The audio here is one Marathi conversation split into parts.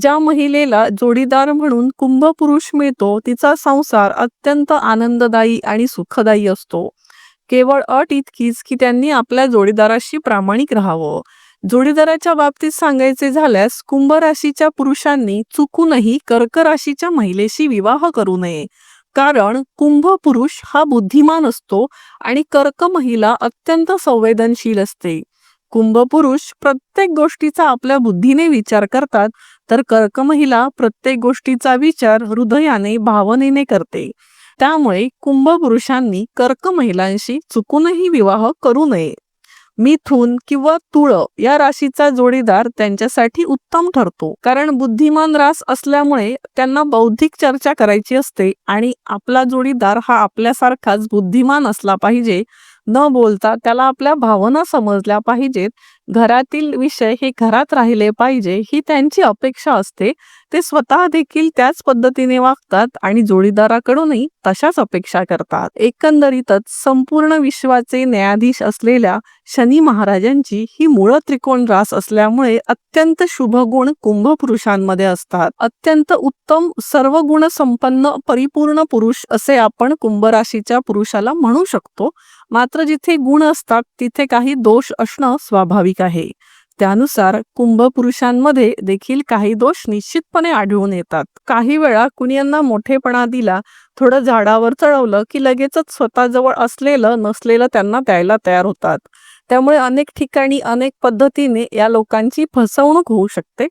ज्या महिलेला जोडीदार म्हणून कुंभ पुरुष मिळतो तिचा संसार अत्यंत आनंददायी आणि सुखदायी असतो. केवळ अट इतकीच की त्यांनी आपल्या जोडीदाराशी प्रामाणिक राहावं. जोडीदाराच्या बाबतीत सांगायचे झाल्यास कुंभ राशीच्या पुरुषांनी चुकूनही कर्क राशीच्या महिलेशी विवाह करू नये. कारण कुंभ पुरुष हा बुद्धिमान असतो आणि कर्क महिला अत्यंत संवेदनशील असते. कुंभपुरुष प्रत्येक गोष्टीचा आपल्या बुद्धीने विचार करतात तर कर्क महिला प्रत्येक गोष्टीचा विचार हृदयाने भावनेने करते. त्यामुळे कुंभपुरुषांनी कर्क महिलांशी चुकूनही विवाह करू नये. मिथुन किंवा तुळ या राशीचा जोडीदार त्यांच्यासाठी उत्तम ठरतो. कारण बुद्धिमान रास असल्यामुळे त्यांना बौद्धिक चर्चा करायची असते आणि आपला जोडीदार हा आपल्यासारखाच बुद्धिमान असला पाहिजे न बोलता त्याला आपल्या भावना समजल्या पाहिजेत. घरातील विषय हे घरात राहिले पाहिजे ही त्यांची अपेक्षा असते. ते स्वतः देखील त्याच पद्धतीने वागतात आणि जोडीदाराकडूनही तशाच अपेक्षा करतात. एकंदरीतच संपूर्ण विश्वाचे न्यायाधीश असलेल्या शनी महाराजांची ही मूळ त्रिकोण रास असल्यामुळे अत्यंत शुभ गुण कुंभ पुरुषांमध्ये असतात. अत्यंत उत्तम सर्व गुण संपन्न परिपूर्ण पुरुष असे आपण कुंभ राशीच्या पुरुषाला म्हणू शकतो. मात्र जिथे गुण असतात तिथे काही दोष असणं स्वाभाविक आहे. त्यानुसार कुंभ पुरुषांमध्ये देखील काही दोष निश्चितपणे आढळून येतात. काही वेळा कुणी यांना मोठेपणा दिला थोडं झाडावर चढवलं की लगेचच स्वतःजवळ असलेलं नसलेलं त्यांना द्यायला तयार होतात. त्यामुळे अनेक ठिकाणी अनेक पद्धतीने या लोकांची फसवणूक होऊ शकते.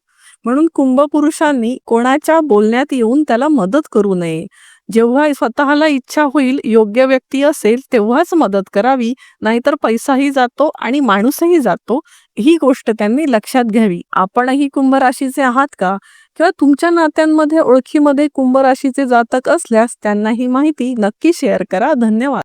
म्हणून कुंभ पुरुषांनी कोणाच्या बोलण्यात येऊन त्याला मदत करू नये. जेव्हा स्वतःला इच्छा होईल योग्य व्यक्ती असेल तेव्हाच मदत करावी नाहीतर पैसाही जातो आणि माणूसही जातो. ही गोष्ट त्यांनी लक्षात घ्यावी. आपणही कुंभ राशीचे आहात का? किंवा तुमच्या नात्यांमध्ये ओळखीमध्ये कुंभ राशीचे जातक असल्यास त्यांना ही माहिती नक्की शेअर करा. धन्यवाद.